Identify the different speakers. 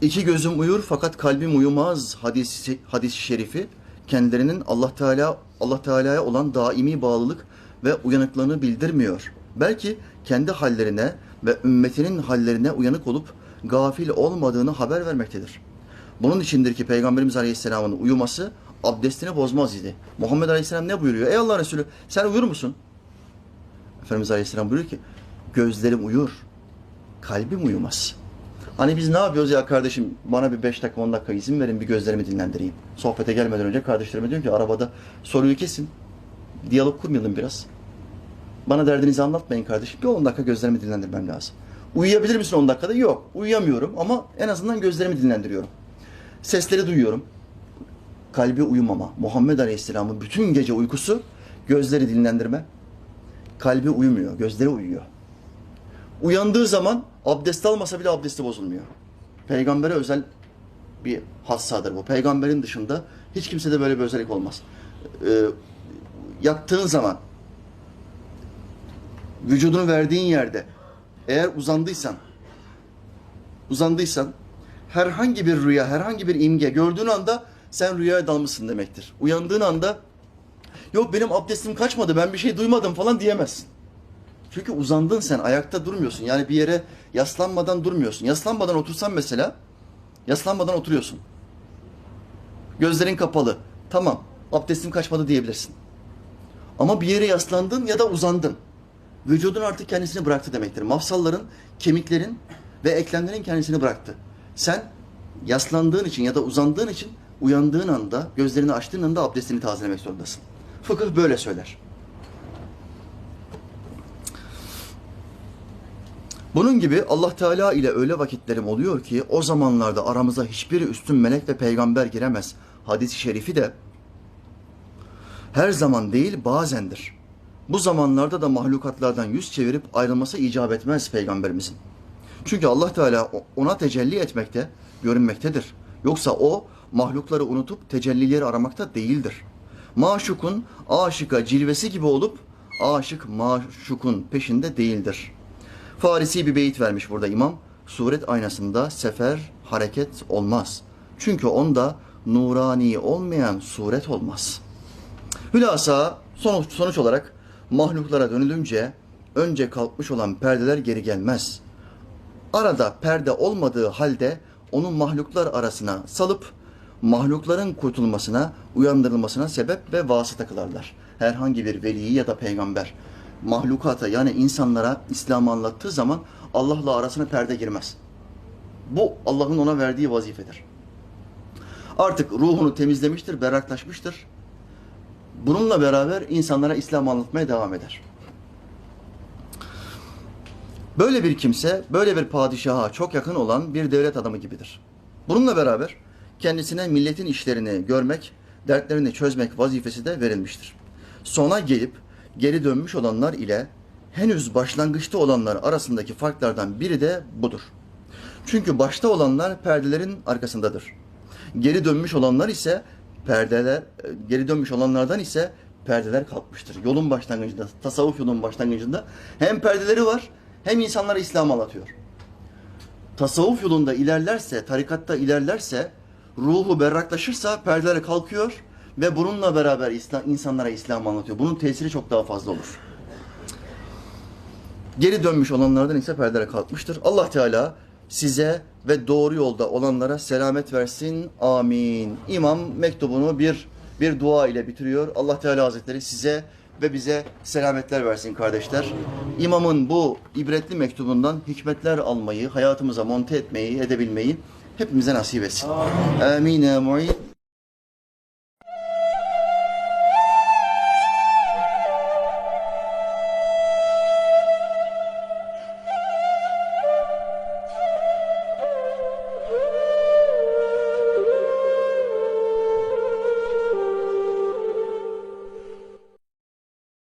Speaker 1: İki gözüm uyur fakat kalbim uyumaz hadisi hadis şerifi kendilerinin Allah Teala Allah Teala'ya olan daimi bağlılık ve uyanıklığını bildirmiyor. Belki kendi hallerine ve ümmetinin hallerine uyanık olup gafil olmadığını haber vermektedir. Bunun içindir ki Peygamberimiz Aleyhisselam'ın uyuması abdestini bozmaz idi. Muhammed Aleyhisselam ne buyuruyor? Ey Allah Resulü sen uyur musun? Efendimiz Aleyhisselam buyuruyor ki gözlerim uyur, kalbim uyumaz. Hani biz ne yapıyoruz ya kardeşim bana bir 5 dakika 10 dakika izin verin bir gözlerimi dinlendireyim. Sohbete gelmeden önce kardeşlerime diyorum ki arabada soruyu kesin. Diyalog kurmayalım biraz. Bana derdinizi anlatmayın kardeşim. Bir 10 dakika gözlerimi dinlendirmem lazım. Uyuyabilir misin 10 dakikada? Yok. Uyuyamıyorum ama en azından gözlerimi dinlendiriyorum. Sesleri duyuyorum. Kalbi uyumama. Muhammed Aleyhisselam'ın bütün gece uykusu gözleri dinlendirme. Kalbi uyumuyor. Gözleri uyuyor. Uyandığı zaman abdest almasa bile abdesti bozulmuyor. Peygambere özel bir hassadır bu. Peygamberin dışında hiç kimsede böyle bir özellik olmaz. Ee, yattığın zaman vücudunu verdiğin yerde eğer uzandıysan uzandıysan herhangi bir rüya, herhangi bir imge gördüğün anda sen rüyaya dalmışsın demektir. Uyandığın anda yok benim abdestim kaçmadı ben bir şey duymadım falan diyemezsin. Çünkü uzandın sen ayakta durmuyorsun. Yani bir yere yaslanmadan durmuyorsun. Yaslanmadan otursan mesela yaslanmadan oturuyorsun. Gözlerin kapalı. Tamam abdestim kaçmadı diyebilirsin. Ama bir yere yaslandın ya da uzandın. Vücudun artık kendisini bıraktı demektir. Mafsalların, kemiklerin ve eklemlerin kendisini bıraktı. Sen yaslandığın için ya da uzandığın için uyandığın anda, gözlerini açtığın anda abdestini tazelemek zorundasın. Fıkıh böyle söyler. Bunun gibi Allah Teala ile öyle vakitlerim oluyor ki o zamanlarda aramıza hiçbir üstün melek ve peygamber giremez. Hadis-i şerifi de her zaman değil bazendir. Bu zamanlarda da mahlukatlardan yüz çevirip ayrılması icap etmez peygamberimizin. Çünkü Allah Teala ona tecelli etmekte, görünmektedir. Yoksa o mahlukları unutup tecellileri aramakta değildir. Maşukun aşıka cilvesi gibi olup aşık maşukun peşinde değildir. Farisi bir beyit vermiş burada imam. Suret aynasında sefer, hareket olmaz. Çünkü onda nurani olmayan suret olmaz. Hülasa sonuç, sonuç olarak mahluklara dönülünce önce kalkmış olan perdeler geri gelmez. Arada perde olmadığı halde onu mahluklar arasına salıp mahlukların kurtulmasına, uyandırılmasına sebep ve vasıta kılarlar. Herhangi bir veli ya da peygamber mahlukata yani insanlara İslam'ı anlattığı zaman Allah'la arasına perde girmez. Bu Allah'ın ona verdiği vazifedir. Artık ruhunu temizlemiştir, berraklaşmıştır. Bununla beraber insanlara İslam anlatmaya devam eder. Böyle bir kimse, böyle bir padişaha çok yakın olan bir devlet adamı gibidir. Bununla beraber kendisine milletin işlerini görmek, dertlerini çözmek vazifesi de verilmiştir. Sona gelip geri dönmüş olanlar ile henüz başlangıçta olanlar arasındaki farklardan biri de budur. Çünkü başta olanlar perdelerin arkasındadır. Geri dönmüş olanlar ise perdeler, geri dönmüş olanlardan ise perdeler kalkmıştır. Yolun başlangıcında, tasavvuf yolunun başlangıcında hem perdeleri var hem insanlara İslam anlatıyor. Tasavvuf yolunda ilerlerse, tarikatta ilerlerse, ruhu berraklaşırsa perdeler kalkıyor ve bununla beraber İslam, insanlara İslam anlatıyor. Bunun tesiri çok daha fazla olur. Geri dönmüş olanlardan ise perdeler kalkmıştır. Allah Teala size ve doğru yolda olanlara selamet versin. Amin. İmam mektubunu bir bir dua ile bitiriyor. Allah Teala Hazretleri size ve bize selametler versin kardeşler. İmamın bu ibretli mektubundan hikmetler almayı, hayatımıza monte etmeyi, edebilmeyi hepimize nasip etsin. Amin. Amin.